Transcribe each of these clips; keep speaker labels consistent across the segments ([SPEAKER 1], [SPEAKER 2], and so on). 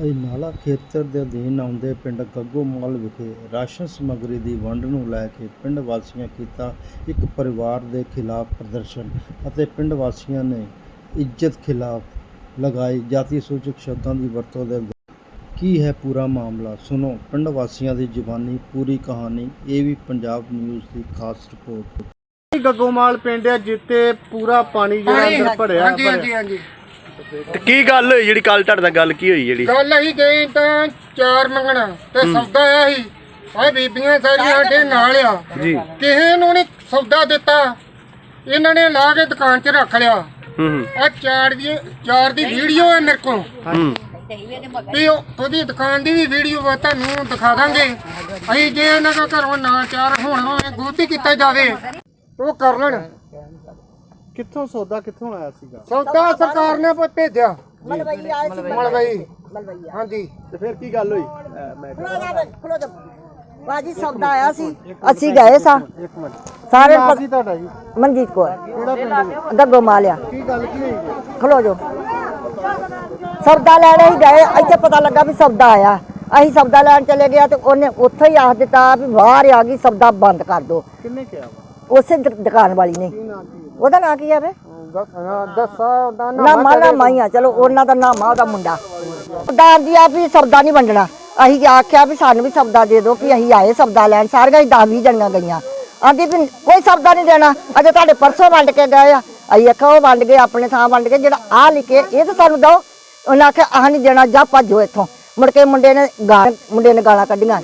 [SPEAKER 1] ਅਜਨਾਲਾ ਖੇਤਰ ਦੇ ਅਧੀਨ ਆਉਂਦੇ ਪਿੰਡ ਗੱਗੋਮਾਲ ਵਿਖੇ ਰਾਸ਼ਨ ਸਮੱਗਰੀ ਦੀ ਵੰਡ ਨੂੰ ਲੈ ਕੇ ਪਿੰਡ ਵਾਸੀਆਂ ਕੀਤਾ ਇੱਕ ਪਰਿਵਾਰ ਦੇ ਖਿਲਾਫ ਪ੍ਰਦਰਸ਼ਨ ਅਤੇ ਪਿੰਡ ਵਾਸੀਆਂ ਨੇ ਇੱਜ਼ਤ ਖਿਲਾਫ ਲਗਾਈ ਜਾਤੀ ਸੂਚਕ ਸ਼ਬਦਾਂ ਦੀ ਵਰਤੋਂ ਦੇ ਕੀ ਹੈ ਪੂਰਾ ਮਾਮਲਾ? ਸੁਣੋ ਪਿੰਡ ਵਾਸੀਆਂ ਦੀ ਜ਼ੁਬਾਨੀ ਪੂਰੀ ਕਹਾਣੀ ਇਹ ਵੀ ਪੰਜਾਬ ਨਿਊਜ਼ ਦੀ ਖਾਸ ਰਿਪੋਰਟ।
[SPEAKER 2] ਗੱਗੋਮਾਲ ਪਿੰਡ ਹੈ ਜਿੱਤੇ ਪੂਰਾ ਪਾਣੀ ਜਿਹੜਾ ਅੰਦਰ ਭਰਿਆ
[SPEAKER 3] ਹਾਂਜੀ ਹਾਂਜੀ ਹਾਂਜੀ।
[SPEAKER 2] ਤੇ ਕੀ ਗੱਲ ਹੋਈ? ਜਿਹੜੀ ਕੱਲ ਤੁਹਾਡੇ ਨਾਲ ਗੱਲ ਕੀ ਹੋਈ ਜਿਹੜੀ?
[SPEAKER 3] ਗੱਲ ਅਸੀਂ ਗਏ ਤਾਂ ਚਾਰ ਮੰਗਣਾ ਤੇ ਸੌਦਾ ਆਇਆ ਸੀ। ਆ ਬੀਬੀਆਂ ਸਾਰੀਆਂ ਸਾਡੇ ਨਾਲ ਆ।
[SPEAKER 2] ਜੀ।
[SPEAKER 3] ਕਿਸੇ ਨੂੰ ਨਹੀਂ ਸੌਦਾ ਦਿੱਤਾ। ਇਹਨਾਂ ਨੇ ਲਾ ਕੇ ਦੁਕਾਨ 'ਚ ਰੱਖ ਲਿਆ।
[SPEAKER 2] ਹੂੰ ਹੂੰ।
[SPEAKER 3] ਆ ਚਾਰ ਦੀ ਚਾਰ ਦੀ ਵੀਡੀਓ ਹੈ ਮੇਰੇ ਕੋਲ।
[SPEAKER 2] ਹੂੰ।
[SPEAKER 3] ਤੇ ਉਹ- ਉਹਦੀ ਦੁਕਾਨ ਦੀ ਵੀ ਵੀਡੀਓ ਵਾ ਤੁਹਾਨੂੰ ਦਿਖਾ ਦਾਂਗੇ। ਅਸੀਂ ਜੇ ਇਹਨਾਂ ਦਾ ਘਰੋਂ ਨਾ ਚਾਰ ਹੋਣ ਹੋਵੇ ਗੋਤੀ ਕੀਤਾ ਜਾਵੇ ਉਹ ਕਰ ਲੈਣ।
[SPEAKER 2] ਕਿੱਥੋਂ ਸੌਦਾ ਕਿੱਥੋਂ ਆਇਆ ਸੀਗਾ?
[SPEAKER 3] ਸੌਦਾ ਸਰਕਾਰ ਨੇ ਪ- ਭੇਜਿਆ। ਮਲਵਈ ਆਏ ਸੀ ਮਲਵਈ। ਹਾਂਜੀ।
[SPEAKER 2] ਤੇ ਫਿਰ ਕੀ ਗੱਲ ਹੋਈ? ਅਹ ਮੈਂ
[SPEAKER 4] ਬਾਜੀ ਸੌਦਾ ਆਇਆ ਸੀ। ਅਸੀਂ ਗਏ ਸਾਂ। ਸਾਰੇ
[SPEAKER 2] ਤੁਹਾਡਾ ਜੀ?
[SPEAKER 4] ਮਨਜੀਤ ਕੋਲ
[SPEAKER 2] ਕਿਹੜਾ ਪਿੰਡ
[SPEAKER 4] ਗੱਗੋ ਮਾਲਿਆ
[SPEAKER 2] ਕੀ ਗੱਲ ਕੀ ਹੋਈ? ਜੀ?
[SPEAKER 4] ਖਲੋ ਜੋ ਸੌਦਾ ਲੈਣ ਹੀ ਗਏ। ਇੱਥੇ ਪਤਾ ਲੱਗਾ ਵੀ ਸੌਦਾ ਆਇਆ। ਅਸੀਂ ਸੌਦਾ ਲੈਣ ਚਲੇ ਗਿਆ ਤੇ ਉਹਨੇ ਉੱਥੇ ਹੀ ਆਖ ਦਿੱਤਾ ਵੀ ਬਾਹਰ ਆ ਗਈ ਸੌਦਾ ਬੰਦ ਕਰ ਦੋ
[SPEAKER 2] ਕਿੰਨੇ ਕਿਹਾ ਵਾ?
[SPEAKER 4] ਉਸੇ ਦੁ- ਦੁਕਾਨ ਵਾਲੀ ਨੇ। ਉਹਦਾ ਨਾਂ ਕੀ ਆ ਵੇ
[SPEAKER 3] ਦੱਸਾ ਉਹਦਾ
[SPEAKER 4] ਨਾ ਮਾਲਾ ਮਾਈਆ, ਚਲੋ ਉਹਨਾਂ ਦਾ ਨਾਮ ਆ ਉਹਦਾ ਮੁੰਡਾ। ਸਰਦਾਰ ਜੀ ਆ ਵੀ ਸੌਦਾ ਨਹੀਂ ਵੰਡਣਾ। ਅਸੀਂ ਆਖਿਆ ਵੀ ਸਾਨੂੰ ਵੀ ਸੌਦਾ ਦੇ ਦਿਓ ਕਿ ਅਸੀਂ ਆਏ ਸੌਦਾ ਲੈਣ, ਸਾਰੀਆਂ ਹੀ 10 20 ਜਣੀਆਂ ਗਈਆਂ। ਆਂਦੀ ਵੀ ਕੋਈ ਸੌਦਾ ਨਹੀਂ ਦੇਣਾ। ਅਜੇ ਤੁਹਾਡੇ ਪਰਸੋਂ ਵੰਡ ਕੇ ਗਏ ਆ। ਅਸੀਂ ਆਖਿਆ ਉਹ ਵੰਡ ਗਏ, ਆਪਣੇ ਥਾਂ ਵੰਡ ਕੇ ਜਿਹੜਾ ਆ ਲਿਖੇ, ਇਹ ਤਾਂ ਸਾਨੂੰ ਦਿਓ। ਉਹਨਾਂ ਆਖਿਆ, ਆਹ ਨਹੀਂ ਦੇਣਾ, ਜਾ ਭੱਜੋ ਇੱਥੋਂ। ਮੁੜ ਕੇ ਮੁੰਡੇ ਨੇ ਗਾਲ ਮੁੰਡੇ ਨੇ ਗਾਲਾਂ ਕੱਢੀਆਂ।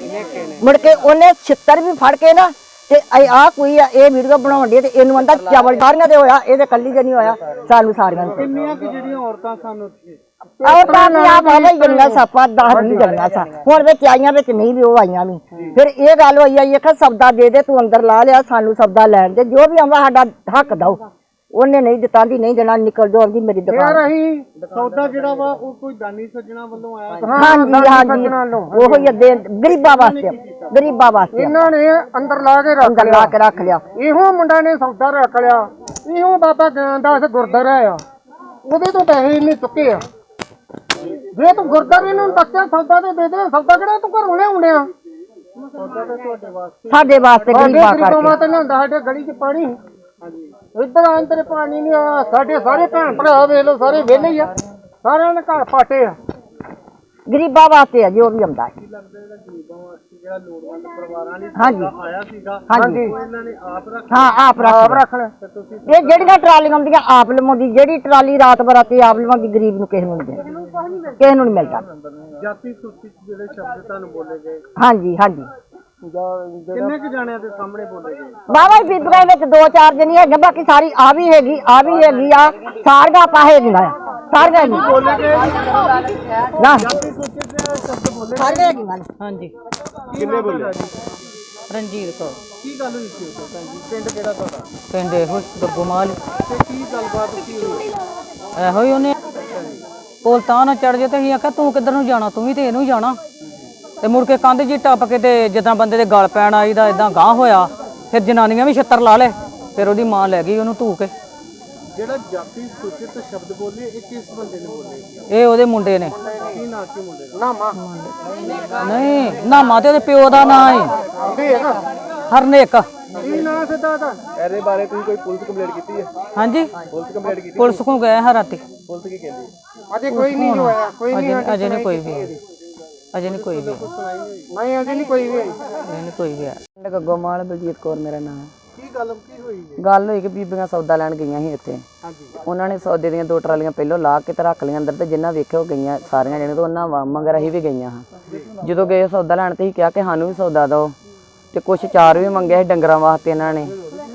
[SPEAKER 4] ਮੁੜ ਕੇ ਉਹਨੇ ਛਿੱਤਰ ਵੀ ਫੜ ਕੇ ਨਾ ਤੇ ਆ ਕੋਈ ਆ ਇਹ ਵੀਡੀਓ ਬਣਾਉਣ ਦੀ ਤੇ ਇਹਨੂੰ ਆਂਦਾ ਚਾਵਲ ਸਾਰੀਆਂ ਦੇ ਹੋਇਆ ਇਹਦੇ ਕੱਲੀ ਦੇ ਨਹੀਂ ਹੋਇਆ ਸਾਨੂੰ ਸਾਰੀਆਂ ਨੂੰ
[SPEAKER 2] ਕਿੰਨੀਆਂ ਕਿ ਜਿਹੜੀਆਂ ਔਰਤਾਂ ਸਨ ਉੱਥੇ
[SPEAKER 4] ਆਹ ਤਾਂ ਵੀ ਆ ਬਾਬਾ ਜੰਗਾ ਸਾਪਾ ਦਸ ਨਹੀਂ ਜੰਗਾ ਸਾ। ਹੁਣ ਵਿੱਚ ਆਈਆਂ ਵਿੱਚ ਨਹੀਂ ਵੀ ਉਹ ਆਈਆਂ ਵੀ। ਫਿਰ ਇਹ ਗੱਲ ਹੋਈ ਆਈ ਕਿ ਸਬਦਾ ਦੇ ਦੇ ਤੂੰ ਅੰਦਰ ਲਾ ਲਿਆ ਸਾਨੂੰ ਸਬਦਾ ਲੈਣ ਦੇ ਜੋ ਵੀ ਆਉਂਦਾ ਸਾਡਾ ਹੱਕ ਦਓ। ਉਹਨੇ ਨਹੀਂ ਦਿੱਤਾ ਦੀ ਨਹੀਂ ਦੇਣਾ ਨਿਕਲ ਜੋ ਆਂਦੀ ਮੇਰੀ ਦੁਕਾਨ।
[SPEAKER 3] ਯਾਰ ਅਸੀਂ
[SPEAKER 2] ਸੌਦਾ ਜਿਹੜਾ ਵਾ ਉਹ ਕੋਈ ਦਾਨੀ ਸੱਜਣਾ ਵੱਲੋਂ ਆਇਆ।
[SPEAKER 4] ਹਾਂਜੀ ਹਾਂਜੀ। ਉਹੋ ਹੀ ਅੱਦੇ ਗਰੀਬਾਂ ਵਾਸਤੇ ਗਰੀਬਾਂ ਵਾਸਤੇ
[SPEAKER 3] ਇਹਨਾਂ ਨੇ ਅੰਦਰ ਲਾ ਕੇ ਰੱਖ
[SPEAKER 4] ਅੰਦਰ ਲਾ ਕੇ ਰੱਖ ਲਿਆ।
[SPEAKER 3] ਇਹੋ ਮੁੰਡਾ ਨੇ ਸੌਦਾ ਰੱਖ ਲਿਆ। ਇਹੋ ਬਾਬਾ ਗਿਆਨਦਾਸ ਗੁਰਦਾਰਾ ਆ। ਉਹਦੇ ਤੋਂ ਪੈਸੇ ਇਹਨੇ ਚੁੱਕੇ ਆ। ਜੇ ਤੂੰ ਗੁਰਦਾਰੇ ਨੂੰ ਦੱਸਿਆ ਸੌਦਾ ਤੇ ਦੇ ਦੇ। ਸੌਦਾ ਕਿਹੜਾ ਤੂੰ ਘਰੋਂ ਲਿਆਉਂਦੇ ਆ?
[SPEAKER 4] ਸਾਡੇ ਵਾਸਤੇ ਗਰੀਬਾਂ ਕਰਕੇ।
[SPEAKER 3] ਸਾਡੇ ਗਲੀ 'ਚ ਪਾਣੀ। ਇੱਧਰ ਅੰਦਰ ਪਾਣੀ ਨਹੀਂ ਆ। ਸਾਡੇ ਸਾਰੇ ਭੈਣ ਭਰਾ ਵੇਖ ਲਓ ਸਾਰੇ ਵਿਹਲੇ ਹੀ ਆ। ਸਾਰਿਆਂ ਦੇ ਘਰ ਪਾਟੇ ਆ।
[SPEAKER 4] ਗਰੀਬਾਂ ਵਾਸਤੇ ਆ ਜੋ ਵੀ ਆਉਂਦਾ। ਹੈ।
[SPEAKER 2] ਜਿਹੜਾ ਲੋੜਵੰਦ ਪਰਿਵਾਰਾਂ ਲਈ
[SPEAKER 4] ਹਾਂਜੀ।
[SPEAKER 2] ਆਇਆ ਸੀਗਾ
[SPEAKER 4] ਹਾਂਜੀ।
[SPEAKER 2] ਉਹ ਇਹਨਾਂ ਨੇ ਆਪ ਰੱਖ
[SPEAKER 4] ਹਾਂ ਆਪ ਰੱਖ
[SPEAKER 3] ਰੱਖ ਲੈ
[SPEAKER 4] ਇਹ ਜਿਹੜੀਆਂ ਟਰਾਲੀਆਂ ਆਉਂਦੀਆਂ ਆਪ ਲਵਾਉਂਦੀ। ਜਿਹੜੀ ਟਰਾਲੀ ਰਾਤ ਬਰਾਤੇ ਆਪ ਲਵਾਉਂਦੀ ਗਰੀਬ ਨੂੰ ਕਿਸੇ ਨੂੰ ਨਹੀਂ ਕਿਸੇ ਨੂੰ ਨਹੀਂ ਮਿਲਦਾ।
[SPEAKER 2] ਜਾਤੀ ਸੂਚਿਤ ਜਿਹੜੇ ਸ਼ਬਦ ਤੁਹਾਨੂੰ ਬੋਲੇ ਗਏ।
[SPEAKER 4] ਹਾਂਜੀ ਹਾਂਜੀ।
[SPEAKER 2] ਕਿੰਨੇ ਕੁ ਜਾਣਿਆਂ ਦੇ ਸਾਹਮਣੇ ਬੋਲੇ? ਗਏ
[SPEAKER 4] ਬਾਬਾ ਜੀ ਬੀਬੀਆਂ ਵਿੱਚ ਦੋ ਚਾਰ ਜਣੀ ਹੈਗੇ ਬਾਕੀ ਸਾਰੀ ਆ ਵੀ ਹੈਗੀ ਆ ਵੀ ਹੈਗੀ ਆ ਸਾਰੀਆਂ ਆਪਾਂ ਹੈਗੀਆਂ ਆ ਸਾਰੀਆਂ ਹੈਗੀਆਂ। ਨਾ। ਸਾਰੀਆਂ ਹੈਗੀਆਂ ਨੇ।
[SPEAKER 5] ਹਾਂਜੀ।
[SPEAKER 2] ਕਿੰਨੇ ਬੋਲੇ
[SPEAKER 5] ਰਣਜੀਤ ਕੌਰ।
[SPEAKER 2] ਕੀ ਗੱਲ ਹੋਈ ਸੀ ਉਦੋਂ ਭੈਣ ਜੀ ਪਿੰਡ ਕਿਹੜਾ ਤੁਹਾਡਾ?
[SPEAKER 5] ਪਿੰਡ ਇਹੋ ਗੱਗੋਮਾਲ
[SPEAKER 2] ਤੇ ਕੀ ਗੱਲਬਾਤ ਕੀ ਹੋਈ?
[SPEAKER 5] ਇਹੋ ਹੀ ਉਹਨੇ ਕੋਲ ਤਾਂ ਨਾ ਚੜ ਜੇ ਤੇ ਅਸੀਂ ਆਖਿਆ ਤੂੰ ਕਿੱਧਰ ਨੂੰ ਜਾਣਾ ਤੂੰ ਵੀ ਤੇ ਇਹਨੂੰ ਹੀ ਜਾਣਾ। ਤੇ ਮੁੜ ਕੇ ਕੰਧ ਜੀ ਟੱਪ ਕੇ ਤੇ ਜਿੱਦਾਂ ਬੰਦੇ ਦੇ ਗਲ ਪੈਣ ਆਈਦਾ ਇਦਾਂ ਗਾਂ ਹੋਇਆ ਫਿਰ ਜਨਾਨੀਆਂ ਵੀ ਛੱਤਰ ਲਾ ਲੇ ਫਿਰ ਉਹਦੀ ਮਾਂ ਲੈ ਗਈ ਉਹਨੂੰ ਧੂ ਕੇ।
[SPEAKER 2] ਜਿਹੜਾ ਜਾਤੀ ਸੂਚਿਤ ਸ਼ਬਦ ਬੋਲੇ ਇਹ ਕਿਸ ਬੰਦੇ ਨੇ ਬੋਲੇ?
[SPEAKER 5] ਇਹ ਉਹਦੇ ਮੁੰਡੇ ਨੇ।
[SPEAKER 2] ਕੀ ਨਾਂ ਕੀ ਮੁੰਡੇ ਦਾ?
[SPEAKER 5] ਨਹੀਂ ਨਾਮਾ ਤੇ ਉਹਦੇ ਪਿਓ ਦਾ ਨਾਂ ਹੈ। ਹਰਨੇਕ।
[SPEAKER 3] ਕੀ ਨਾਂ ਸਿੱਧਾ ਦਾ
[SPEAKER 2] ਇਹਦੇ ਬਾਰੇ ਤੁਸੀਂ ਕੋਈ ਪੁਲਿਸ ਕੰਪਲੇਂਟ ਕੀਤੀ ਹੈ?
[SPEAKER 5] ਹਾਂਜੀ।
[SPEAKER 2] ਪੁਲਿਸ ਕੰਪਲੇਂਟ ਕੀਤੀ
[SPEAKER 5] ਪੁਲਿਸ ਕੋਲ ਗਏ ਹਾਂ ਰਾਤੀ।
[SPEAKER 2] ਪੁਲਿਸ ਕੀ ਕਹਿੰਦੀ
[SPEAKER 3] ਅਜੇ ਕੋਈ ਨਹੀਂ ਹੋਇਆ ਕੋਈ
[SPEAKER 5] ਅਜੇ ਅਜੇ ਨਹੀਂ ਕੋਈ ਵੀ। ਅਜੇ ਨਹੀਂ ਕੋਈ ਵੀ
[SPEAKER 3] ਨਹੀਂ ਅਜੇ ਨਹੀਂ ਕੋਈ ਵੀ
[SPEAKER 5] ਅਜੇ ਨਹੀਂ ਕੋਈ ਵੀ
[SPEAKER 6] ਪਿੰਡ ਗੱਗੋਮਾਲ ਬਲਜੀਤ ਕੌਰ ਮੇਰਾ ਨਾਮ। ਹੈ
[SPEAKER 2] ਕੀ ਗੱਲ ਕੀ ਹੋਈ ਹੈ?
[SPEAKER 6] ਗੱਲ ਹੋਈ ਕਿ ਬੀਬੀਆਂ ਸੌਦਾ ਲੈਣ ਗਈਆਂ ਸੀ ਇੱਥੇ।
[SPEAKER 2] ਹਾਂਜੀ।
[SPEAKER 6] ਉਹਨਾਂ ਨੇ ਸੌਦੇ ਦੀਆਂ ਦੋ ਟਰਾਲੀਆਂ ਪਹਿਲਾਂ ਲਾ ਕੇ ਤੇ ਰੱਖ ਲਈਆਂ ਅੰਦਰ ਤੇ ਜਿੰਨਾ ਵੇਖਿਆ ਉਹ ਗਈਆਂ ਸਾਰੀਆਂ ਜਣੇ ਤੋਂ ਉਹਨਾਂ ਵਾ- ਮਗਰ ਅਸੀਂ ਵੀ ਗਈਆਂ ਹਾਂ। ਜਦੋਂ ਗਏ ਸੌਦਾ ਲੈਣ ਤੇ ਹੀ ਕਿਹਾ ਕਿ ਸਾਨੂੰ ਵੀ ਸੌਦਾ ਦਿਓ। ਤੇ ਕੁਛ ਚਾਰ ਵੀ ਮੰਗਿਆ ਸੀ ਡੰਗਰਾਂ ਵਾਸਤੇ ਇਹਨਾਂ ਨੇ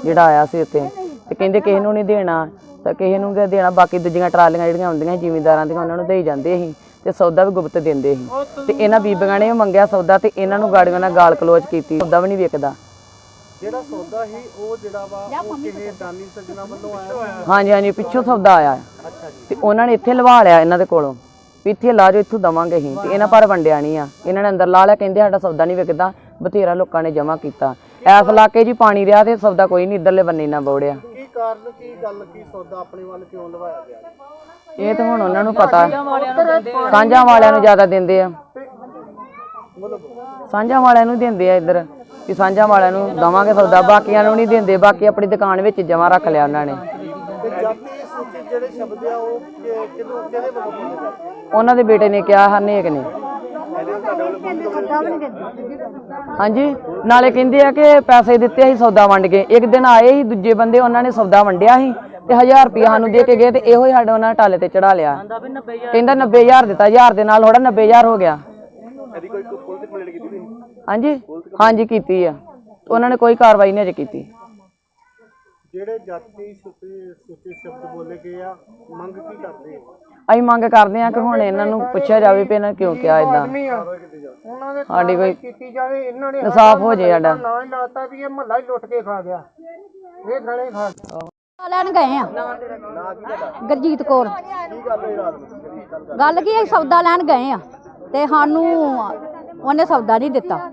[SPEAKER 6] ਜਿਹੜਾ ਆਇਆ ਸੀ ਉੱਥੇ। ਤੇ ਕਹਿੰਦੇ ਕਿਸੇ ਨੂੰ ਨਹੀਂ ਦੇਣਾ ਤਾਂ ਕਿਸੇ ਨੂੰ ਕਿਆ ਦੇਣਾ ਬਾਕੀ ਦੂਜੀਆਂ ਟਰਾਲੀਆਂ ਜਿਹੜੀਆਂ ਆਉਂਦੀਆਂ ਸੀ ਜ਼ਿਮੀਂਦਾਰਾਂ ਦੀਆਂ ਉਹਨਾਂ ਨੂੰ ਦੇਈ ਜਾਂਦੇ ਸੀ ਤੇ ਸੌਦਾ ਵੀ ਗੁਪਤ ਦਿੰਦੇ ਸੀ। ਤੇ ਇਹਨਾਂ ਬੀਬੀਆਂ ਨੇ ਮੰਗਿਆ ਸੌਦਾ ਤੇ ਇਹਨਾਂ ਨੂੰ ਗਾੜੀਆਂ ਨਾਲ ਗਾਲ ਕਲੋਜ਼ ਕੀਤੀ। ਸੌਦਾ ਵੀ ਨਹੀਂ ਵਿਕਦਾ।
[SPEAKER 2] ਜਿਹੜਾ ਸੌਦਾ ਸੀ ਉਹ ਜਿਹੜਾ ਵਾ ਉਹ ਕਿਸੇ ਦਾਨੀ ਸੱਜਣਾ ਵੱਲੋਂ ਆਇਆ ਹੋਇਆ
[SPEAKER 6] ਹਾਂਜੀ ਹਾਂਜੀ ਪਿੱਛੋਂ ਸੌਦਾ ਆਇਆ। ਤੇ ਉਹਨਾਂ ਨੇ ਇੱਥੇ ਲਵਾ ਲਿਆ ਇਹਨਾਂ ਦੇ ਕੋਲੋਂ। ਵੀ ਇੱਥੇ ਲਾ ਜੋ ਇੱਥੋਂ ਦਵਾਂਗੇ ਅਸੀਂ। ਤੇ ਇਹਨਾਂ ਪਰ ਵੰਡਿਆ ਨਹੀਂ ਆ। ਇਹਨਾਂ ਨੇ ਅੰਦਰ ਲਾ ਲਿਆ ਕਹਿੰਦੇ ਸਾਡਾ ਸੌਦਾ ਨਹੀਂ ਵਿਕਦਾ। ਬਥੇਰਾ ਲੋਕਾਂ ਨੇ ਜਮ੍ਹਾਂ ਕੀਤਾ। ਐਸ ਇਲਾਕੇ ਹੀ ਪਾਣੀ ਰਿਹਾ ਤੇ ਸੌਦਾ ਕੋਈ ਨਹੀਂ ਇੱਧਰਲੇ ਬੰਨੇ ਨਾ ਬੋੜਿਆ।
[SPEAKER 2] ਕੀ ਕਾਰਨ ਕੀ ਗੱਲ ਕੀ ਸੌਦਾ ਆਪਣੇ ਵੱਲ ਕਿਉਂ ਲਵਾਇਆ ਗਿਆ?
[SPEAKER 6] ਇਹ ਤਾਂ ਹੁਣ ਉਹਨਾਂ ਨੂੰ ਪਤਾ। ਸਾਂਝਾਂ ਵਾਲਿਆਂ ਨੂੰ ਜ਼ਿਆਦਾ ਦਿੰਦੇ ਆ। ਸਾਂਝਾਂ ਵਾਲਿਆਂ ਨੂੰ ਦਿੰਦੇ ਆ ਇੱਧਰ। ਕਿ ਸਾਂਝਾਂ ਵਾਲਿਆਂ ਨੂੰ ਦਵਾਂਗੇ ਸੌਦਾ। ਬਾਕੀਆਂ ਨੂੰ ਨਹੀਂ ਦਿੰਦੇ। ਬਾਕੀ ਆਪਣੀ ਦੁਕਾਨ ਵਿੱਚ ਜਮਾ ਰੱਖ ਲਿਆ ਉਹਨਾਂ ਨੇ। ਉਹਨਾਂ ਦੇ ਬੇਟੇ ਨੇ ਕਿਹਾ ਹਰਨੇਕ ਨੇ। ਹਾਂਜੀ। ਨਾਲੇ ਕਹਿੰਦੇ ਆ ਕਿ ਪੈਸੇ ਦਿੱਤੇ ਅਸੀਂ ਸੌਦਾ ਵੰਡ ਕੇ। ਇੱਕ ਦਿਨ ਆਏ ਸੀ ਦੂਜੇ ਬੰਦੇ ਉਹਨਾਂ ਨੇ ਸੌਦਾ ਵੰਡਿਆ ਸੀ। ਤੇ 1000 ਰੁਪਇਆ ਸਾਨੂੰ ਦੇ ਕੇ ਗਏ ਤੇ ਇਹੋ ਹੀ ਸਾਡੇ ਉਹਨਾਂ ਨੇ ਟਾਲੇ ਤੇ ਚੜਾ ਲਿਆ। ਕਹਿੰਦਾ 90000 ਦਿੱਤਾ 1000 ਦੇ ਨਾਲ ਥੋੜਾ 90000 ਹੋ ਗਿਆ। ਹਾਂਜੀ? ਹਾਂਜੀ ਕੀਤੀ ਆ। ਉਹਨਾਂ ਨੇ ਕੋਈ ਕਾਰਵਾਈ ਨਹੀਂ ਅਜੇ ਕੀਤੀ।
[SPEAKER 2] ਜਿਹੜੇ ਜਾਤੀ ਸੂਚੀ ਸੂਚੀ ਸ਼ਬਦ ਬੋਲੇ ਗਏ ਆ ਮੰਗ ਕੀ ਕਰਦੇ ਹੋ?
[SPEAKER 6] ਅਸੀਂ ਮੰਗ ਕਰਦੇ ਆ ਕਿ ਹੁਣ ਇਹਨਾਂ ਨੂੰ ਪੁੱਛਿਆ ਜਾਵੇ ਵੀ ਇਹਨਾਂ ਕਿਉਂ ਕਿਹਾ ਇਦਾਂ
[SPEAKER 3] ਉਹਨਾਂ ਦੇ
[SPEAKER 6] ਸਾਡੀ ਕੋਈ
[SPEAKER 3] ਕੀਤੀ ਜਾਵੇ ਇਹਨਾਂ ਨੇ
[SPEAKER 6] ਇਨਸਾਫ ਹੋ ਜੇ ਸਾਡਾ।
[SPEAKER 3] ਨਾ ਲਾਤਾ ਵੀ ਇਹ ਮਹੱਲਾ ਹੀ ਲੁੱਟ ਕੇ ਖਾ ਗਿਆ। ਇਹ ਗਲੇ ਖਾ ਗਿਆ।
[SPEAKER 7] ਲੈਣ ਗਏ ਆ। ਗੁਰਜੀਤ ਕੌਰ। ਗੱਲ ਕੀ ਹੈ ਸੌਦਾ ਲੈਣ ਗਏ ਆ। ਤੇ ਸਾਨੂੰ ਉਹਨੇ ਸੌਦਾ ਨਹੀਂ ਦਿੱਤਾ।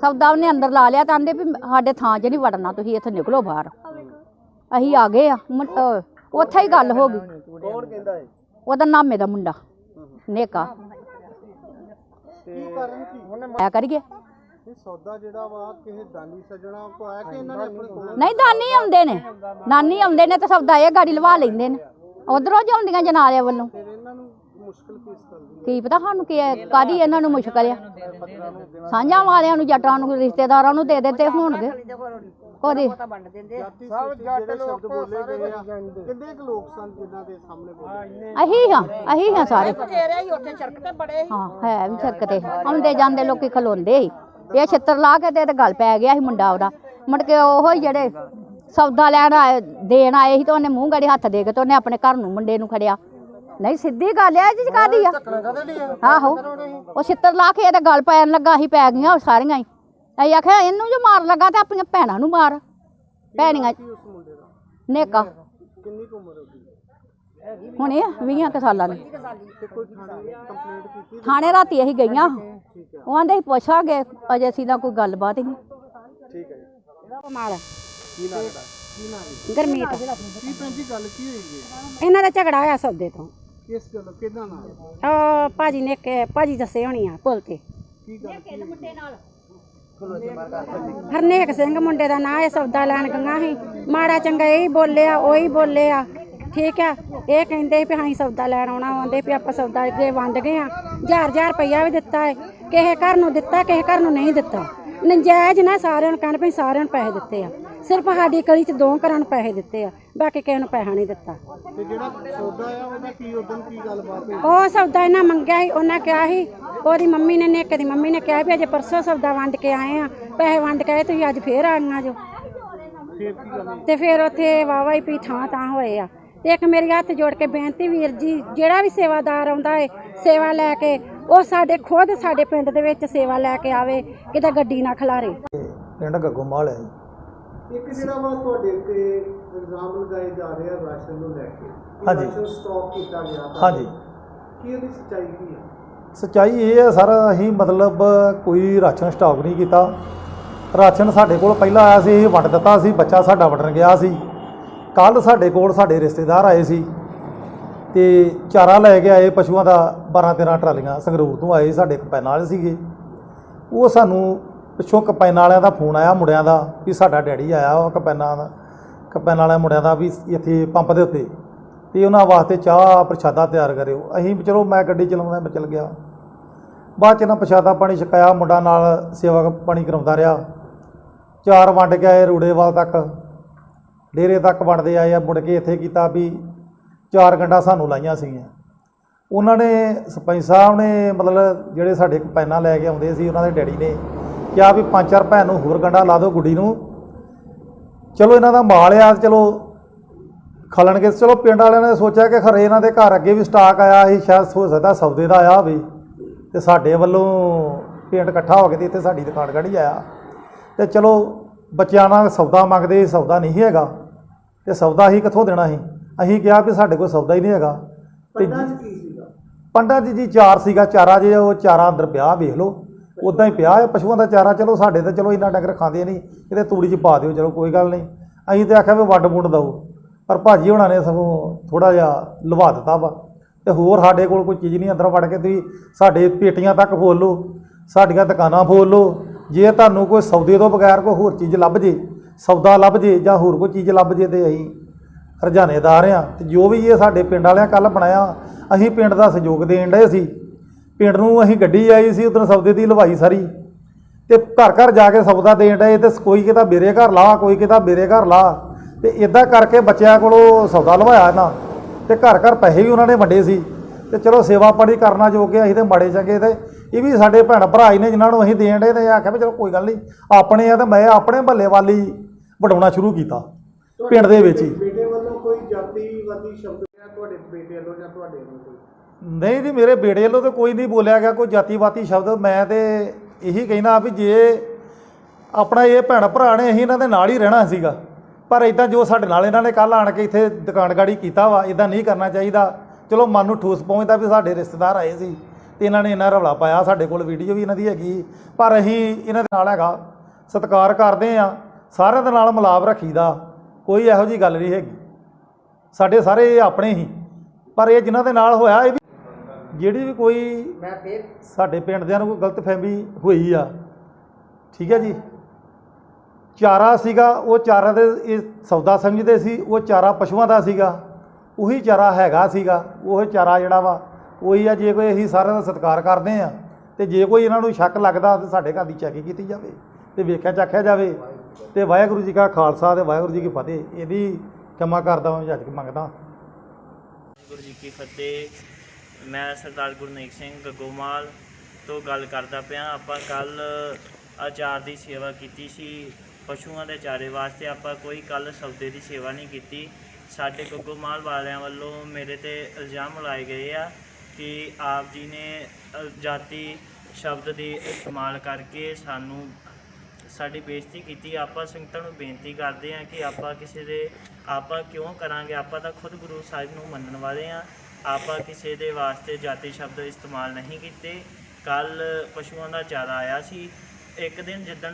[SPEAKER 7] ਸੌਦਾ ਉਹਨੇ ਅੰਦਰ ਲਾ ਲਿਆ ਤਾਂ ਆਂਦੇ ਵੀ ਸਾਡੇ ਥਾਂ 'ਚ ਨਹੀਂ ਵੜਨਾ ਤੁਸੀਂ ਇੱਥੇ ਨਿਕਲੋ ਬਾਹਰ। ਅਸੀਂ ਆ ਗਏ ਆ। ਮੁੰ- ਉੱਥੇ ਹੀ ਗੱਲ ਹੋ ਗਈ।
[SPEAKER 2] ਕੌਣ ਕਹਿੰਦਾ ਹੈ
[SPEAKER 7] ਉਹਦਾ ਨਾਮੇ ਦਾ ਮੁੰਡਾ। ਨੇਕਾ। ਆਇਆ ਕਰੀਏ?
[SPEAKER 2] ਇਹ ਸੌਦਾ ਜਿਹੜਾ ਵਾ ਕਿਸੇ ਦਾਨੀ ਸੱਜਣਾ ਕੋ ਆਇਆ ਕਿ ਇਹਨਾਂ ਨੇ ਆਪਣੇ ਕੋਲ
[SPEAKER 7] ਨਹੀਂ ਦਾਨੀ ਆਉਂਦੇ ਨੇ। ਨਾਨੀ ਆਉਂਦੇ ਨੇ ਤੇ ਸੌਦਾ ਇਹ ਗਾੜੀ ਲਵਾ ਲੈਂਦੇ ਨੇ। ਉਧਰੋਂ ਜਾਂਦੀਆਂ ਜਨਾਲਿਆਂ ਵੱਲੋਂ।
[SPEAKER 2] ਫਿਰ ਇਹਨਾਂ ਨੂੰ ਮੁਸ਼ਕਲ ਕਿਸ ਗੱਲ ਦੀ
[SPEAKER 7] ਕੀ ਪਤਾ ਸਾਨੂੰ ਕੀ ਕਾਦੀ ਇਹਨਾਂ ਨੂੰ ਮੁਸ਼ਕਲ ਆ? ਸਾਂਝਾਂ ਵਾਲਿਆਂ ਨੂੰ ਜੱਟਾਂ ਨੂੰ ਰਿਸ਼ਤੇਦਾਰਾਂ ਨੂੰ ਦੇ ਦਿੱਤੇ ਹੋਣਗੇ। ਉਹਦੀ
[SPEAKER 2] ਜਾਤੀ ਸੂਚੀ ਜਿਹੜੇ ਸ਼ਬਦ ਬੋਲੇ ਗਏ ਆ। ਕਿੰਨੇ ਕੁ ਲੋਕ ਸਨ ਜਿਨ੍ਹਾਂ ਦੇ ਸਾਹਮਣੇ ਬੋਲੇ
[SPEAKER 7] ਅਹੀ ਹਾਂ ਅਹੀ ਹਾਂ ਸਾਰੇ। ਹਾਂ ਹੈ। ਵੀ ਛਰਕਤੇ ਆਉਂਦੇ ਜਾਂਦੇ ਲੋਕੀ ਖਲੋਂਦੇ ਸੀ ਇਹ ਛਿੱਤਰ ਲਾ ਕੇ ਤੇ ਗੱਲ ਪੈ ਗਿਆ ਸੀ ਮੁੰਡਾ ਉਹਦਾ। ਮੁੜ ਕੇ ਉਹ ਹੀ ਜਿਹੜੇ ਸੌਦਾ ਲੈਣ ਆਏ ਦੇਣ ਆਏ ਸੀ ਤੇ ਉਹਨੇ ਮੂੰਹ ਗੜੀ ਹੱਥ ਦੇ ਕੇ ਤੇ ਉਹਨੇ ਆਪਣੇ ਘਰ ਨੂੰ ਮੁੰਡੇ ਨੂੰ ਖੜਿਆ। ਨਹੀਂ ਸਿੱਧੀ ਗੱਲ ਆ ਜੀ ਕਾਦੀ ਆ? ਆਹੋ ਉਹ ਛਿੱਤਰ ਲਾ ਕੇ ਇਹਦੇ ਗੱਲ ਪੈਣ ਲੱਗਾ ਸੀ ਪੈ ਗਈਆਂ ਉਹ ਸਾਰੀਆਂ ਹੀ। ਅਸੀਂ ਆਖਿਆ ਇਹਨੂੰ ਜੋ ਮਾਰ ਲੱਗਾ ਤੇ ਆਪਣੀਆਂ ਭੈਣਾਂ ਨੂੰ ਮਾਰ। ਭੈਣੀਆਂ ਨੇਕਾ।
[SPEAKER 2] ਕਿੰਨੀ ਕੁ ਉਮਰ ਹੋਗੀ
[SPEAKER 7] ਹੁਣ ਇਹ 20 ਕੁ ਸਾਲਾਂ ਦੀ। ਥਾਣੇ ਰਾਤੀ ਅਸੀਂ ਗਈਆਂ। ਉਹ ਆਂਦੇ ਸੀ ਪੁੱਛਾਂਗੇ ਅਜੇ ਅਸੀਂ ਤਾਂ ਕੋਈ ਗੱਲਬਾਤ ਹੀ ਨਹੀਂ।
[SPEAKER 2] ਠੀਕ ਹੈ ਜੀ।
[SPEAKER 8] ਮਾਲ
[SPEAKER 2] ਕੀ ਨਾਮ ਹੈ ਕੀ ਨਾਮ ਹੈ
[SPEAKER 8] ਗਰਮੀਤ।
[SPEAKER 2] ਕੀ ਭੈਣ ਜੀ ਗੱਲ ਕੀ ਹੋਈ ਹੈ
[SPEAKER 8] ਇਹਨਾਂ ਦਾ ਝਗੜਾ ਹੋਇਆ ਸੌਦੇ ਤੋਂ।
[SPEAKER 2] ਕਿਸ ਗੱਲ ਕਿਹਦਾ ਨਾਮ ਹੈ
[SPEAKER 8] ਉਹ ਭਾਜੀ ਨੇ ਕਿ ਭਾਜੀ ਦੱਸੇ ਹੋਣੀ ਆ ਪੁੱਲ ਤੇ
[SPEAKER 2] ਕੀ ਗੱਲ ਕੀ ਹੋਈ?
[SPEAKER 8] ਹਰਨੇਕ ਸਿੰਘ ਮੁੰਡੇ ਦਾ ਨਾਂ ਇਹ ਸੌਦਾ ਲੈਣ ਗਈਆਂ ਸੀ। ਮਾੜਾ ਚੰਗਾ ਇਹ ਹੀ ਬੋਲਿਆ ਉਹ ਹੀ ਬੋਲਿਆ। ਠੀਕ ਆ ਇਹ ਕਹਿੰਦੇ ਵੀ ਅਸੀਂ ਸੌਦਾ ਲੈਣ ਆਉਣਾ ਆਉਂਦੇ ਵੀ ਆਪਾਂ ਸੌਦਾ ਅੱਗੇ ਵੰਡ ਗਏ ਆ। ਹਜ਼ਾਰ ਹਜ਼ਾਰ ਰੁਪਈਆ ਵੀ ਦਿੱਤਾ ਹੈ ਕਿਸੇ ਘਰ ਨੂੰ ਦਿੱਤਾ ਕਿਸੇ ਘਰ ਨੂੰ ਨਹੀਂ ਦਿੱਤਾ। ਨੰਜਾਇਜ਼ ਨਾ ਸਾਰਿਆਂ ਨੂੰ ਕਹਿਣ ਵੀ ਸਾਰਿਆਂ ਨੂੰ ਪੈਸੇ ਦਿੱਤੇ ਆ। ਸਿਰਫ ਸਾਡੀ ਗਲੀ 'ਚ ਦੋ ਘਰਾਂ ਨੂੰ ਪੈਸੇ ਦਿੱਤੇ ਆ ਬਾਕੀ ਕਿਸੇ ਨੂੰ ਪੈਸਾ ਨਹੀਂ ਦਿੱਤਾ।
[SPEAKER 2] ਤੇ ਜਿਹੜਾ ਸੌਦਾ ਆ ਉਹਦਾ ਕੀ ਉਦੋਂ ਕੀ ਗੱਲਬਾਤ ਹੋਈ?
[SPEAKER 8] ਉਹ ਸੌਦਾ ਇਹਨਾਂ ਮੰਗਿਆ ਸੀ ਉਹਨਾਂ ਕਿਹਾ ਸੀ ਉਹਦੀ ਮੰਮੀ ਨੇ ਨੇਕ ਦੀ ਮੰਮੀ ਨੇ ਕਿਹਾ ਵੀ ਅਜੇ ਪਰਸੋਂ ਸੌਦਾ ਵੰਡ ਕੇ ਆਏ ਆ ਪੈਸੇ ਵੰਡ ਕੇ ਆਏ ਤੁਸੀਂ ਅੱਜ ਫੇਰ ਆ ਗਈਆਂ ਜੋ।
[SPEAKER 2] ਫਿਰ ਕੀ ਗੱਲ ਹੋਈ?
[SPEAKER 8] ਤੇ ਫਿਰ ਉੱਥੇ ਵਾਵਾ ਹੀ ਵੀ ਥਾਂ ਤਾਂ ਹੋਏ ਆ। ਤੇ ਇੱਕ ਮੇਰੀ ਹੱਥ ਜੋੜ ਕੇ ਬੇਨਤੀ ਵੀਰ ਜੀ ਜਿਹੜਾ ਵੀ ਸੇਵਾਦਾਰ ਆਉਂਦਾ ਏ ਸੇਵਾ ਲੈ ਕੇ ਉਹ ਸਾਡੇ ਖੁਦ ਸਾਡੇ ਪਿੰਡ ਦੇ ਵਿੱਚ ਸੇਵਾ ਲੈ ਕੇ ਆਵੇ ਕਿਤੇ ਗੱਡੀ ਨਾ ਖਲਾਰੇ
[SPEAKER 9] ਪਿੰਡ ਗੱਗੋਮਾਲ ਹੈ।
[SPEAKER 2] ਇੱਕ ਜਿਹੜਾ ਵਾ ਤੁਹਾਡੇ ਉੱਤੇ ਇਲਜ਼ਾਮ ਲਗਾਏ ਜਾ ਰਹੇ ਆ ਰਾਸ਼ਨ ਨੂੰ ਲੈ ਕੇ
[SPEAKER 9] ਹਾਂਜੀ।
[SPEAKER 2] ਸਟਾਕ ਕੀਤਾ ਗਿਆ।
[SPEAKER 9] ਹਾਂਜੀ
[SPEAKER 2] ਕੀ ਉਹਦੀ ਸੱਚਾਈ ਕੀ ਹੈ
[SPEAKER 9] ਸੱਚਾਈ ਇਹ ਹੈ ਸਰ ਅਸੀਂ ਮਤਲਬ ਕੋਈ ਰਾਸ਼ਨ ਸਟਾਕ ਨਹੀਂ ਕੀਤਾ ਰਾਸ਼ਨ ਸਾਡੇ ਕੋਲ ਪਹਿਲਾਂ ਆਇਆ ਸੀ ਇਹ ਵੰਡ ਦਿੱਤਾ ਸੀ ਬੱਚਾ ਸਾਡਾ ਵੰਡਣ ਗਿਆ ਸੀ ਕੱਲ ਸਾਡੇ ਕੋਲ ਸਾਡੇ ਰਿਸ਼ਤੇਦਾਰ ਆਏ ਸੀ ਤੇ ਚਾਰਾ ਲੈ ਕੇ ਆਏ ਪਸ਼ੂਆਂ ਦਾ 12 13 ਟਰਾਲੀਆਂ ਸੰਗਰੂਰ ਤੋਂ ਆਏ, ਸਾਡੇ ਕਪੈਨਾਂ ਵਾਲੇ ਸੀਗੇ। ਉਹ ਸਾਨੂੰ ਪਿੱਛੋਂ ਕਪੈਨਾਂ ਵਾਲਿਆਂ ਦਾ ਫੋਨ ਆਇਆ, ਮੁੰਡਿਆਂ ਦਾ, ਵੀ ਸਾਡਾ ਡੈਡੀ ਆਇਆ ਉਹ ਕਪੈਨਾਂ ਦਾ, ਕਪੈਨਾਂ ਵਾਲਿਆਂ ਮੁੰਡਿਆਂ ਦਾ ਵੀ ਇੱਥੇ ਪੰਪ ਦੇ ਉੱਤੇ। ਤੇ ਉਹਨਾਂ ਵਾਸਤੇ ਚਾਹ, ਪ੍ਰਸ਼ਾਦਾ ਤਿਆਰ ਕਰਿਓ। ਅਸੀਂ ਵੀ ਚਲੋ, ਮੈਂ ਗੱਡੀ ਚਲਾਉਂਦਾ, ਮੈਂ ਚੱਲ ਗਿਆ। ਬਾਅਦ ਚ ਨਾ ਪ੍ਰਸ਼ਾਦਾ ਪਾਣੀ ਛਕਾਇਆ, ਮੁੰਡਾ ਨਾਲ ਸੇਵਾ ਪਾਣੀ ਕਰਾਉਂਦਾ ਰਿਹਾ। ਚਾਰ ਵੰਡ ਕੇ ਆਏ ਰੂੜੇਵਾਲ ਤੱਕ। ਡੇਰੇ ਤੱਕ ਵੰਡਦੇ ਆਏ ਆ, ਮੁੜ ਕੇ ਇੱਥੇ ਕੀਤਾ ਵੀ ਚਾਰ ਗੰਡਾ ਸਾਨੂੰ ਲਾਈਆਂ ਸੀਗੀਆਂ। ਉਹਨਾਂ ਨੇ ਸਰਪੰਚ ਸਾਹਿਬ ਨੇ ਮਤਲਬ ਜਿਹੜੇ ਸਾਡੇ ਪੈਨਾ ਲੈ ਕੇ ਆਉਂਦੇ ਸੀ ਉਹਨਾਂ ਦੇ ਡੈਡੀ ਨੇ ਕਿਹਾ ਵੀ ਪੰਜ ਚਾਰ ਭੈਣ ਨੂੰ ਹੋਰ ਗੰਡਾ ਲਾ ਦਿਓ ਗੁੱਡੀ ਨੂੰ। ਚਲੋ ਇਹਨਾਂ ਦਾ ਮਾਲ ਆ ਚਲੋ ਖਲਣਗੇ। ਚਲੋ ਪਿੰਡ ਵਾਲਿਆਂ ਨੇ ਸੋਚਿਆ ਕਿ ਖਰੇ ਇਹਨਾਂ ਦੇ ਘਰ ਅੱਗੇ ਵੀ ਸਟਾਕ ਆਇਆ ਸੀ ਸ਼ਾਇਦ ਹੋ ਸਕਦਾ ਸੌਦੇ ਦਾ ਆਇਆ ਹੋਵੇ। ਤੇ ਸਾਡੇ ਵੱਲੋਂ ਪਿੰਡ ਇਕੱਠਾ ਹੋ ਕੇ ਤੇ ਇੱਥੇ ਸਾਡੀ ਦੁਕਾਨ ਗੜੀ ਆਇਆ। ਤੇ ਚਲੋ ਬੱਚਿਆਂ ਨਾਲ ਸੌਦਾ ਮੰਗਦੇ ਸੀ, ਸੌਦਾ ਨਹੀਂ ਹੈਗਾ। ਤੇ ਸੌਦਾ ਹੀ ਕਿੱਥੋਂ ਦੇਣਾ ਸੀ? ਅਸੀਂ ਕਿਹਾ ਵੀ ਸਾਡੇ ਕੋਲ ਸੌਦਾ ਹੀ ਨਹੀਂ ਹੈਗਾ। ਤੇ
[SPEAKER 2] ਪਿੰਡਾਂ 'ਚ ਕੀ ਸੀਗਾ?
[SPEAKER 9] ਪੰਡਾ ਜੀ ਜੀ ਚਾਰ ਸੀਗਾ ਚਾਰਾ ਜੇ ਉਹ ਚਾਰਾ ਅੰਦਰ ਪਿਆ ਵੇਖ ਲਓ। ਉਦਾਂ ਹੀ ਪਿਆ ਹੈ ਪਸ਼ੂਆਂ ਦਾ ਚਾਰਾ ਚਲੋ ਸਾਡੇ ਤੇ ਚਲੋ ਇੰਨਾ ਡੰਗਰ ਖਾਂਦੇ ਨਹੀਂ ਇਹਦੇ ਤੂੜੀ 'ਚ ਪਾ ਦਿਓ ਚਲੋ ਕੋਈ ਗੱਲ ਨਹੀਂ। ਅਸੀਂ ਤੇ ਆਖਿਆ ਵੀ ਵੰਡ ਵੁੰਡ ਦਓ। ਪਰ ਭਾਜੀ ਹੁਣਾਂ ਨੇ ਸਗੋਂ ਥੋੜਾ ਜਿਹਾ ਲਵਾ ਦਿੱਤਾ ਵਾ। ਤੇ ਹੋਰ ਸਾਡੇ ਕੋਲ ਕੋਈ ਚੀਜ਼ ਨਹੀਂ ਅੰਦਰ ਵੜ ਕੇ ਤੁਸੀਂ ਸਾਡੇ ਪੇਟੀਆਂ ਤੱਕ ਫੋਲ ਲਓ ਸਾਡੀਆਂ ਦੁਕਾਨਾਂ ਫੋਲ ਲਓ। ਜੇ ਤੁਹਾਨੂੰ ਕੋਈ ਸੌਦੇ ਤੋਂ ਬਗੈਰ ਕੋਈ ਹੋਰ ਚੀਜ਼ ਲੱਭ ਜੇ ਸੌਦਾ ਲੱਭ ਜੇ ਜਾਂ ਹੋਰ ਕੋਈ ਚੀਜ਼ ਲੱਭ ਜੇ ਤੇ ਅਸੀਂ ਹਰਜਾਨੇਦਾਰ ਆ ਤੇ ਜੋ ਵੀ ਇਹ ਸਾਡੇ ਪਿੰਡ ਵਾਲਿਆਂ ਕੱਲ ਬਣਾਇਆ, ਅਸੀਂ ਪਿੰਡ ਦਾ ਸਹਿਯੋਗ ਦੇਣ ਡਏ ਸੀ। ਪਿੰਡ ਨੂੰ ਅਸੀਂ ਗੱਡੀ ਆਈ ਸੀ, ਉਦੋਂ ਸੌਦੇ ਦੀ ਲਵਾਈ ਸਾਰੀ। ਤੇ ਘਰ ਘਰ ਜਾ ਕੇ ਸੌਦਾ ਦੇਣ ਡਏ, ਤੇ ਕੋਈ ਕਿਤਾ ਮੇਰੇ ਘਰ ਲਾ, ਕੋਈ ਕਿਤਾ ਮੇਰੇ ਘਰ ਲਾ। ਤੇ ਇਦਾਂ ਕਰਕੇ ਬੱਚਿਆਂ ਕੋਲੋਂ ਸੌਦਾ ਲਵਾਇਆ ਨਾ ਤੇ ਘਰ ਘਰ ਪੈਸੇ ਵੀ ਉਹਨਾਂ ਨੇ ਵੰਡੇ ਸੀ। ਤੇ ਚਲੋ ਸੇਵਾ ਪਾਣੀ ਕਰਨਾ ਜੋ ਕਿ ਅਸੀਂ ਤੇ ਮਾੜੇ ਚੰਗੇ ਤੇ। ਇਹ ਵੀ ਸਾਡੇ ਭੈਣ ਭਰਾ ਹੀ ਨੇ ਜਿਨ੍ਹਾਂ ਨੂੰ ਅਸੀਂ ਦੇਣ ਡਏ ਤੇ ਆਖਿਆ ਵੀ ਚਲੋ ਕੋਈ ਗੱਲ ਨਹੀਂ। ਆਪਣੇ ਆ ਤੇ ਮੈਂ ਆਪਣੇ ਭੱਲੇ ਵਾਲੀ ਵਡਾਉਣਾ ਸ਼ੁਰੂ ਕੀਤਾ, ਪਿੰਡ ਦੇ ਵਿੱਚ ਹੀ।
[SPEAKER 2] ਜਾਤੀਵਾਦੀ ਸ਼ਬਦ ਹੈ ਤੁਹਾਡੇ ਬੇਟੇ ਵੱਲੋਂ ਜਾਂ ਤੁਹਾਡੇ ਵੱਲੋਂ ਕੋਈ?
[SPEAKER 9] ਨਹੀਂ ਜੀ, ਮੇਰੇ ਬੇੜੇ ਵੱਲੋਂ ਤਾਂ ਕੋਈ ਨਹੀਂ ਬੋਲਿਆ ਗਿਆ, ਕੋਈ ਜਾਤੀਵਾਦੀ ਸ਼ਬਦ। ਮੈਂ ਤੇ ਇਹੀ ਕਹਿਣਾ ਵੀ ਜੇ ਆਪਣਾ ਇਹ ਭੈਣ ਭਰਾ ਨੇ, ਅਸੀਂ ਇਹਨਾਂ ਦੇ ਨਾਲ ਹੀ ਰਹਿਣਾ ਸੀਗਾ। ਪਰ ਇਦਾਂ ਜੋ ਸਾਡੇ ਨਾਲ ਇਹਨਾਂ ਨੇ ਕੱਲ ਆਣ ਕੇ ਇੱਥੇ ਦੁਕਾਨਗਾੜੀ ਕੀਤਾ ਵਾ ਇਦਾਂ ਨਹੀਂ ਕਰਨਾ ਚਾਹੀਦਾ। ਚਲੋ ਮਨ ਨੂੰ ਠੂਸ ਪਹੁੰਚਦਾ ਵੀ ਸਾਡੇ ਰਿਸ਼ਤੇਦਾਰ ਆਏ ਸੀ ਤੇ ਇਹਨਾਂ ਨੇ ਇਹਨਾਂ ਰੌਲਾ ਪਾਇਆ, ਸਾਡੇ ਕੋਲ ਵੀਡੀਓ ਵੀ ਇਹਨਾਂ ਦੀ ਹੈਗੀ। ਪਰ ਅਸੀਂ ਇਹਨਾਂ ਦੇ ਨਾਲ ਹੈਗਾ, ਸਤਿਕਾਰ ਕਰਦੇ ਆ ਸਾਰਿਆਂ ਦੇ ਨਾਲ ਮਿਲਾਪ ਰੱਖੀਦਾ, ਕੋਈ ਇਹੋ ਜੀ ਗੱਲ ਨਹੀਂ ਹੈਗੀ। ਸਾਡੇ ਸਾਰੇ ਆਪਣੇ ਹੀ। ਪਰ ਇਹ ਜਿਨ੍ਹਾਂ ਦੇ ਨਾਲ ਹੋਇਆ ਇਹ ਵੀ ਜਿਹੜੀ ਵੀ ਕੋਈ ਸਾਡੇ ਪਿੰਡ ਦਿਆਂ ਨੂੰ ਕੋਈ ਗਲਤਫਹਿਮੀ ਹੋਈ ਆ ਠੀਕ ਹੈ ਜੀ? ਚਾਰਾ ਸੀਗਾ ਉਹ ਚਾਰਾ ਦੇ ਇਹ ਸੌਦਾ ਸਮਝਦੇ ਸੀ ਉਹ ਚਾਰਾ ਪਸ਼ੂਆਂ ਦਾ ਸੀਗਾ ਉਹੀ ਚਾਰਾ ਹੈਗਾ ਸੀਗਾ ਉਹ ਚਾਰਾ ਜਿਹੜਾ ਵਾ ਉਹੀ ਆ ਜੇ ਕੋਈ ਅਸੀਂ ਸਾਰਿਆਂ ਦਾ ਸਤਿਕਾਰ ਕਰਦੇ ਆ ਤੇ ਜੇ ਕੋਈ ਇਹਨਾਂ ਨੂੰ ਸ਼ੱਕ ਲੱਗਦਾ ਤੇ ਸਾਡੇ ਘਰ ਦੀ ਚੈਕਿੰਗ ਕੀਤੀ ਜਾਵੇ ਤੇ ਵੇਖਿਆ ਚਾਖਿਆ ਜਾਵੇ ਤੇ ਵਾਹਿਗੁਰੂ ਜੀ ਕਾ ਖਾਲਸਾ ਤੇ ਵਾਹਿਗੁਰੂ ਜੀ ਕੀ ਫਤਿਹ ਇਹਦੀ ਖਿਮਾ ਕਰਦਾ ਹਾਂ ਜੱਜ ਮੰਗਦਾ
[SPEAKER 10] ਗੁਰੂ ਜੀ ਕੀ ਫਤਿਹ। ਮੈਂ ਸਰਦਾਰ ਗੁਰਨੇਕ ਸਿੰਘ ਗੋਮਾਲ ਤੋਂ ਗੱਲ ਕਰਦਾ ਪਿਆ। ਆਪਾਂ ਕੱਲ ਆਚਾਰ ਦੀ ਸੇਵਾ ਕੀਤੀ ਸੀ, ਪਸ਼ੂਆਂ ਦੇ ਚਾਰੇ ਵਾਸਤੇ। ਆਪਾਂ ਕੋਈ ਕੱਲ ਸੌਦੇ ਦੀ ਸੇਵਾ ਨਹੀਂ ਕੀਤੀ। ਸਾਡੇ ਗੋਗੋਮਾਲ ਵਾਲਿਆਂ ਵੱਲੋਂ ਮੇਰੇ ਤੇ ਇਲਜ਼ਾਮ ਲਾਏ ਗਏ ਆ ਕਿ ਆਪ ਜੀ ਨੇ ਜਾਤੀ ਸ਼ਬਦ ਦੀ ਇਸਤੇਮਾਲ ਕਰਕੇ ਸਾਨੂੰ ਸਾਡੀ ਬੇਇੱਜ਼ਤੀ ਕੀਤੀ, ਆਪਾਂ ਸੰਗਤਾਂ ਨੂੰ ਬੇਨਤੀ ਕਰਦੇ ਹਾਂ ਕਿ ਆਪਾਂ ਕਿਸੇ ਦੇ, ਆਪਾਂ ਕਿਉਂ ਕਰਾਂਗੇ? ਆਪਾਂ ਤਾਂ ਖੁਦ ਗੁਰੂ ਸਾਹਿਬ ਨੂੰ ਮੰਨਣ ਵਾਲੇ ਹਾਂ। ਆਪਾਂ ਕਿਸੇ ਦੇ ਵਾਸਤੇ ਜਾਤੀ ਸ਼ਬਦ ਇਸਤੇਮਾਲ ਨਹੀਂ ਕੀਤੇ। ਕੱਲ ਪਸ਼ੂਆਂ ਦਾ ਚਾਰਾ ਆਇਆ ਸੀ। ਇੱਕ ਦਿਨ ਜਿੱਦਣ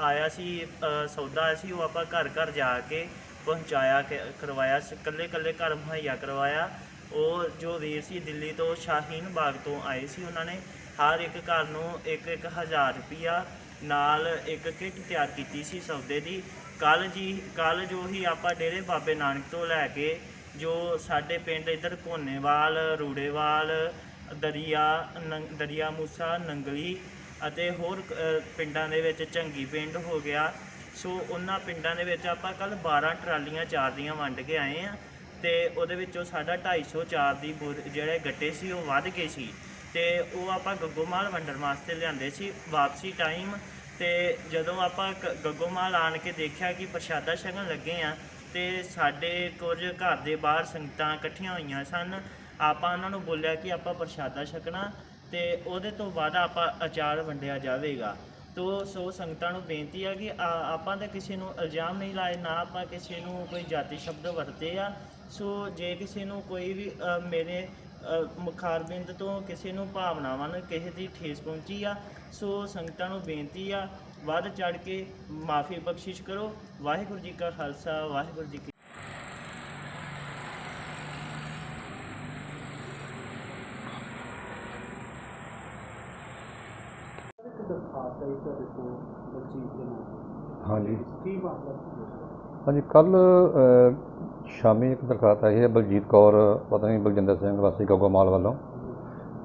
[SPEAKER 10] ਆਇਆ ਸੀ ਸੌਦਾ ਆਇਆ ਸੀ, ਉਹ ਆਪਾਂ ਘਰ ਘਰ ਜਾ ਕੇ ਪਹੁੰਚਾਇਆ, ਕ- ਕਰਵਾਇਆ ਇਕੱਲੇ ਇਕੱਲੇ ਘਰ ਮੁਹੱਈਆ ਕਰਵਾਇਆ। ਉਹ ਜੋ ਵੀਰ ਸੀ ਦਿੱਲੀ ਤੋਂ ਸ਼ਾਹੀਨ ਬਾਗ ਤੋਂ ਆਏ ਸੀ ਉਹਨਾਂ ਨੇ। ਹਰ ਇੱਕ ਘਰ ਨੂੰ ਇੱਕ ਇੱਕ ਹਜ਼ਾਰ ਰੁਪਈਆ ਨਾਲ ਇੱਕ ਕਿੱਟ ਤਿਆਰ ਕੀਤੀ ਸੀ ਸੌਦੇ ਦੀ। ਕੱਲ ਜੀ, ਕੱਲ ਜੋ ਹੀ ਆਪਾਂ ਡੇਰੇ ਬਾਬੇ ਨਾਨਕ ਤੋਂ ਲੈ ਕੇ ਜੋ ਸਾਡੇ ਪਿੰਡ ਇੱਧਰ ਕੋਨੇਵਾਲ ਰੂੜੇਵਾਲ, ਦਰਿਆ, ਨੰ- ਦਰਿਆ ਮੂਸਾ, ਨੰਗਲੀ ਅਤੇ ਹੋਰ ਪਿੰਡਾਂ ਦੇ ਵਿੱਚ ਚੰਗੀ ਪਿੰਡ ਹੋ ਗਿਆ। ਸੋ ਉਹਨਾਂ ਪਿੰਡਾਂ ਦੇ ਵਿੱਚ ਆਪਾਂ ਕੱਲ 12 ਟਰਾਲੀਆਂ ਚਾਰ ਦੀਆਂ ਵੰਡ ਕੇ ਆਏ ਆ ਤੇ ਉਹਦੇ ਵਿੱਚੋਂ ਸਾਡਾ 250 ਚਾਰ ਦੀ ਬੋਰ- ਜਿਹੜੇ ਗੱਟੇ ਸੀ ਉਹ ਵੱਧ ਗਏ ਸੀ ਤੇ ਉਹ ਆਪਾਂ ਗੱਗੋਮਾਲ ਵੰਡਣ ਵਾਸਤੇ ਲਿਆਂਦੇ ਸੀ। ਵਾਪਸੀ ਟਾਈਮ ਤੇ ਜਦੋਂ ਆਪਾਂ ਗ- ਗੱਗੋਮਾਲ ਆਣ ਕੇ ਦੇਖਿਆ ਕਿ ਪ੍ਰਸ਼ਾਦਾ ਛਕਣ ਲੱਗੇ ਆ ਤੇ ਸਾਡੇ ਕੁਝ ਘਰ ਦੇ ਬਾਹਰ ਸੰਗਤਾਂ ਇਕੱਠੀਆਂ ਹੋਈਆਂ ਸਨ। ਆਪਾਂ ਉਹਨਾਂ ਨੂੰ ਬੋਲਿਆ ਕਿ ਆਪਾਂ ਪ੍ਰਸ਼ਾਦਾ ਛਕਣਾ ਤੇ ਉਹਦੇ ਤੋਂ ਬਾਅਦ ਆਪਾਂ ਅਚਾਰ ਵੰਡਿਆ ਜਾਵੇਗਾ। ਤੋ ਸੋ ਸੰਗਤਾਂ ਨੂੰ ਬੇਨਤੀ ਹੈ ਕਿ ਆ- ਆਪਾਂ ਤਾਂ ਕਿਸੇ ਨੂੰ ਇਲਜ਼ਾਮ ਨਹੀਂ ਲਾਏ ਨਾ ਆਪਾਂ ਕਿਸੇ ਨੂੰ ਕੋਈ ਜਾਤੀ ਸ਼ਬਦ ਵਰਤੇ ਆ। ਸੋ ਜੇ ਕਿਸੇ ਨੂੰ ਕੋਈ ਵੀ ਅ, ਮੇਰੇ ਅ, ਮੁਖਾਰਬਿੰਦ ਤੋਂ ਕਿਸੇ ਨੂੰ ਭਾਵਨਾਵਾਂ ਨੂੰ ਕਿਸੇ ਦੀ ਠੇਸ ਪਹੁੰਚੀ ਆ ਸੋ ਸੰਗਤਾਂ ਨੂੰ ਬੇਨਤੀ ਆ, ਵੱਧ ਚੜ ਕੇ ਮਾਫੀ ਬਖਸ਼ਿਸ਼ ਕਰੋ। ਵਾਹਿਗੁਰੂ ਜੀ ਕਾ ਖਾਲਸਾ, ਵਾਹਿਗੁਰੂ ਜੀ
[SPEAKER 11] ਹਾਂਜੀ। ਹਾਂਜੀ ਕੱਲ ਸ਼ਾਮੀ ਇੱਕ ਦਰਖਾਸਤ ਆਈ ਹੈ ਬਲਜੀਤ ਕੌਰ, ਪਤਾ ਨਹੀਂ ਬਲਜਿੰਦਰ ਸਿੰਘ ਵਾਸੀ ਗੱਗੋਮਾਲ ਵੱਲੋਂ।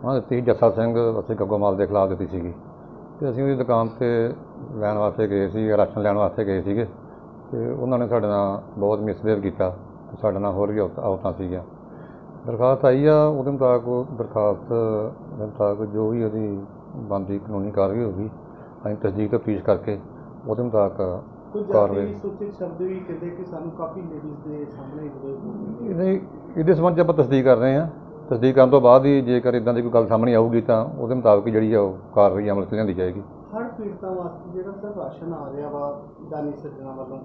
[SPEAKER 11] ਉਹਨਾਂ ਦਿੱਤੀ ਜੱਸਾ ਸਿੰਘ ਵਾਸੀ ਗੱਗੋਮਾਲ ਦੇ ਖਿਲਾਫ ਦਿੱਤੀ ਸੀਗੀ। ਤੇ ਅਸੀਂ ਉਹਦੀ ਦੁਕਾਨ ਤੇ ਲੈਣ ਵਾਸਤੇ ਗਏ ਸੀ ਰਾਸ਼ਨ ਲੈਣ ਵਾਸਤੇ ਗਏ ਸੀਗੇ ਤੇ ਉਹਨਾਂ ਨੇ ਸਾਡੇ ਨਾਲ ਬਹੁਤ ਮਿਸਬਿਹੇਵ ਕੀਤਾ ਤੇ ਸਾਡੇ ਨਾਲ ਹੋਰ ਵੀ ਔਰਤ- ਔਰਤਾਂ ਸੀਗੀਆਂ। ਦਰਖਾਸਤ ਆਈ ਆ ਉਹਦੇ ਮੁਤਾਬਕ ਉਹ ਦਰਖਾਸਤ ਦੇ ਮੁਤਾਬਕ ਜੋ ਵੀ ਉਹਦੀ ਬਣਦੀ ਕਾਨੂੰਨੀ ਕਾਰਵਾਈ ਹੋਊਗੀ ਅਸੀਂ ਤਸਦੀਕ ਤਫਤੀਸ਼ ਕਰਕੇ ਉਹਦੇ ਮੁਤਾਬਕ
[SPEAKER 2] ਕੁਝ
[SPEAKER 11] ਕਾਰਵਾਈ
[SPEAKER 2] ਜਾਤੀ ਸੂਚਿਤ ਸ਼ਬਦ ਵੀ ਕਹਿੰਦੇ ਕਿ ਸਾਨੂੰ ਕਾਫੀ ਲੇਡੀਜ਼ ਦੇ ਸਾਹਮਣੇ ਜਿਹੜੇ
[SPEAKER 11] ਇਹਦੇ ਇਹਦੇ ਸੰਬੰਧ 'ਚ ਆਪਾਂ ਤਸਦੀਕ ਕਰ ਰਹੇ ਹਾਂ। ਤਸਦੀਕ ਕਰਨ ਤੋਂ ਬਾਅਦ ਹੀ ਜੇਕਰ ਇਦਾਂ ਦੀ ਕੋਈ ਗੱਲ ਸਾਹਮਣੇ ਆਊਗੀ ਤਾਂ ਉਹਦੇ ਮੁਤਾਬਕ ਜਿਹੜੀ ਆ ਉਹ ਕਾਰਵਾਈ ਅਮਲ 'ਚ ਲਿਆਂਦੀ ਜਾਏਗੀ।
[SPEAKER 2] ਹਰ ਪੀੜਤਾਂ ਵਾਸਤੇ ਜਿਹੜਾ ਸਰ ਰਾਸ਼ਨ ਆ ਰਿਹਾ ਵਾ ਦਾਨੀ ਸੱਜਣਾ ਵੱਲੋਂ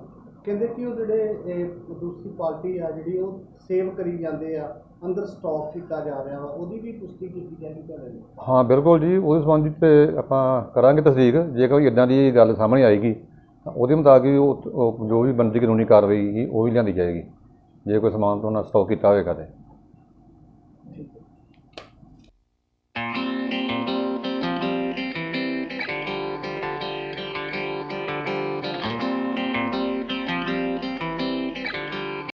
[SPEAKER 2] ਕਹਿੰਦੇ ਕਿ ਉਹ ਜਿਹੜੇ ਇਹ ਦੂਸਰੀ ਪਾਰਟੀ ਆ ਜਿਹੜੀ ਉਹ ਸੇਵ ਕਰੀ ਜਾਂਦੇ ਆ ਅੰਦਰ ਸਟਾਕ ਕੀਤਾ ਜਾ ਰਿਹਾ ਵਾ ਉਹਦੀ ਵੀ ਪੁਸ਼ਟੀ ਕੀਤੀ ਤੁਹਾਡੇ ਨਾਲ
[SPEAKER 11] ਹਾਂ ਬਿਲਕੁਲ ਜੀ ਉਹਦੇ ਸੰਬੰਧ ਤੇ ਆਪਾਂ ਕਰਾਂਗੇ ਤਸਦੀਕ ਜੇਕਰ ਕੋਈ ਇਦਾਂ ਦੀ ਗੱਲ ਸਾਹਮਣੇ ਆਏਗੀ ਤਾਂ ਉਹਦੇ ਮੁਤਾਬਕ ਉਹ ਜੋ ਵੀ ਬਣਦੀ ਕਾਨੂੰਨੀ ਕਾਰਵਾਈ ਹੈਗੀ ਉਹ ਵੀ ਲਿਆਂਦੀ ਜਾਏਗੀ ਜੇ ਕੋਈ ਸਮਾਨ ਤੋਂ ਉਹਨਾਂ ਸਟਾਕ ਕੀਤਾ ਹੋਵੇਗਾ ਤੇ।